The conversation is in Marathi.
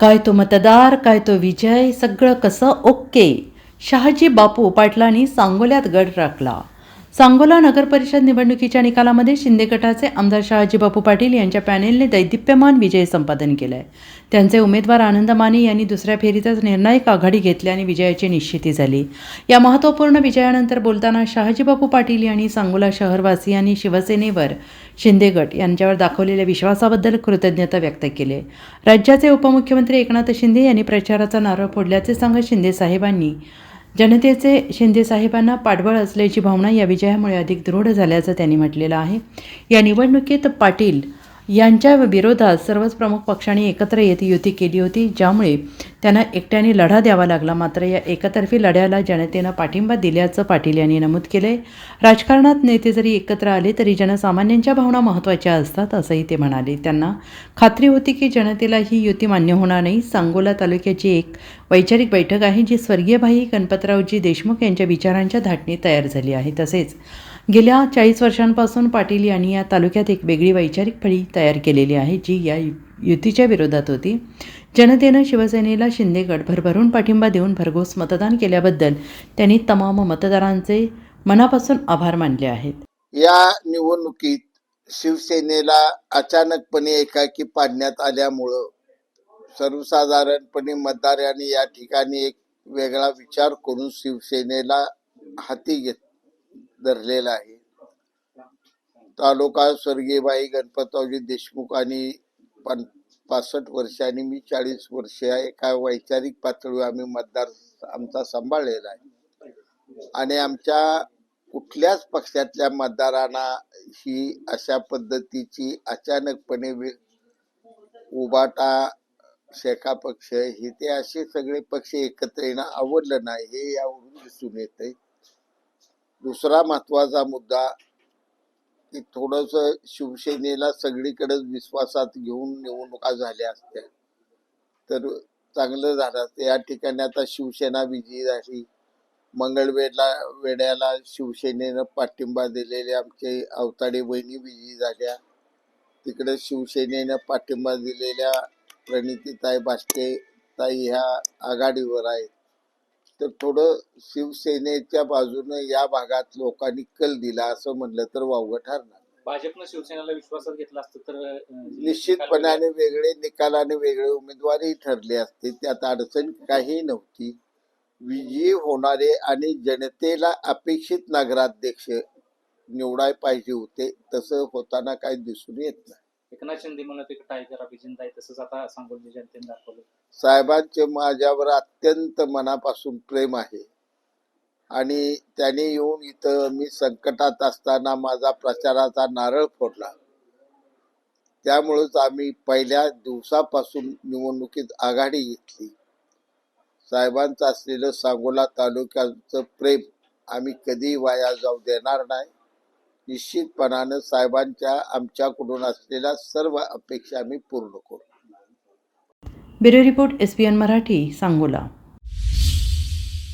काय तो मतदार काय तो विजय सगळं कसं ओके. शहाजी बापू पाटलांनी सांगोल्यात गड राखला. सांगोला नगरपरिषद निवडणुकीच्या निकालामध्ये शिंदे गटाचे आमदार शहाजी बापू पाटील यांच्या पॅनेलने दैदिप्यमान विजय संपादन केलाय. त्यांचे उमेदवार आनंद माने यांनी दुसऱ्या फेरीतच निर्णायक आघाडी घेतल्याने विजयाची निश्चिती झाली. या महत्त्वपूर्ण विजयानंतर बोलताना शहाजीबापू पाटील यांनी सांगोला शहरवासियांनी शिवसेनेवर शिंदे गट यांच्यावर दाखवलेल्या विश्वासाबद्दल कृतज्ञता व्यक्त केली. राज्याचे उपमुख्यमंत्री एकनाथ शिंदे यांनी प्रचाराचा नारळ फोडल्याचे सांगत शिंदे साहेबांनी जनतेचे शिंदे साहेबांना पाठबळ असल्याची भावना या विजयामुळे अधिक दृढ झाल्याचं त्यांनी म्हटलेलं आहे. या निवडणुकीत पाटील यांच्या विरोधात सर्वच प्रमुख पक्षांनी एकत्र येत युती केली होती ज्यामुळे त्यांना एकट्याने लढा द्यावा लागला. मात्र या एकतर्फी लढ्याला जनतेनं पाठिंबा दिल्याचं पाटील यांनी नमूद केलंय. राजकारणात नेते जरी एकत्र आले तरी जनसामान्यांच्या भावना महत्त्वाच्या असतात असंही ते म्हणाले. त्यांना खात्री होती की जनतेला ही युती मान्य होणार नाही. सांगोला तालुक्याची एक वैचारिक बैठक आहे जी स्वर्गीय भाई गणपतरावजी देशमुख यांच्या विचारांच्या धाटणी तयार झाली आहे. तसेच गेल्या चाळीस वर्षांपासून पाटील यांनी या तालुक्यात एक वेगळी वैचारिक फळी तयार केलेली आहे जी या यु- युतीच्या विरोधात होती. जनतेनं शिवसेनेला शिंदेगड भरभरून पाठिंबा देऊन भरघोस मतदान केल्याबद्दल त्यांनी तमाम मतदारांचे मनापासून आभार मानले आहेत. या निवडणुकीत शिवसेनेला अचानकपणे एकाकी पाडण्यात आल्यामुळं सर्वसाधारणपणे मतदारांनी या ठिकाणी एक वेगळा विचार करून शिवसेनेला हाती घेत धरलेला आहे. तालुका स्वर्गीय बाई गणपतरावजी देशमुख आणि पण पासष्ट वर्ष आणि मी चाळीस वर्ष एका वैचारिक पातळीवर आम्ही मतदार आमचा सांभाळलेला आहे. आणि आमच्या कुठल्याच पक्षातल्या मतदारांना ही अशा पद्धतीची अचानकपणे उबाटा शेका पक्ष हे ते असे सगळे पक्ष एकत्र येणं आवडलं नाही हे यावरून दिसून येते दुसरा महत्त्वाचा मुद्दा की थोडस शिवसेनेला सगळीकडेच विश्वासात घेऊन निवडणुका झाल्या असत्या. तर चांगलं झालं असतं. या ठिकाणी आता शिवसेना विजयी झाली. मंगळवेडला वेड्याला शिवसेनेनं पाठिंबा दिलेले आमचे अवताडे बहिणी विजयी झाल्या. तिकडे शिवसेनेनं पाठिंबा दिलेल्या प्रणितीताई बास्के ताई ह्या आघाडीवर आहेत. तर थोडं शिवसेनेच्या बाजूनं या भागात लोकांनी कल दिला असं म्हणलं तर वावगं ठरणार. भाजपनं शिवसेनेला विश्वासात घेतलं असतं तर निश्चितपणाने वेगळे निकालाने वेगळे उमेदवारही ठरले असते. त्यात अडचण काही नव्हती. विजयी होणारे आणि जनतेला अपेक्षित नगराध्यक्ष निवडाय पाहिजे होते. तसं होताना काही दिसून येत नाही. एकनाथ शिंदे म्हणत एक टायगर अभिजिंत आहे तसंच आता सांगोली जनतेने दाखवलं. साहेबांचे माझ्यावर अत्यंत मनापासून प्रेम आहे. आणि त्याने येऊन इथं मी संकटात असताना माझा प्रचाराचा नारळ फोडला. त्यामुळेच आम्ही पहिल्या दिवसापासून निवडणुकीत आघाडी घेतली. साहेबांचं असलेलं सांगोला तालुक्याचं प्रेम आम्ही कधी वाया जाऊ देणार नाही. निश्चितपणानं साहेबांच्या आमच्याकडून असलेल्या सर्व अपेक्षा आम्ही पूर्ण करू. Bureau report S P N Marathi Sangola.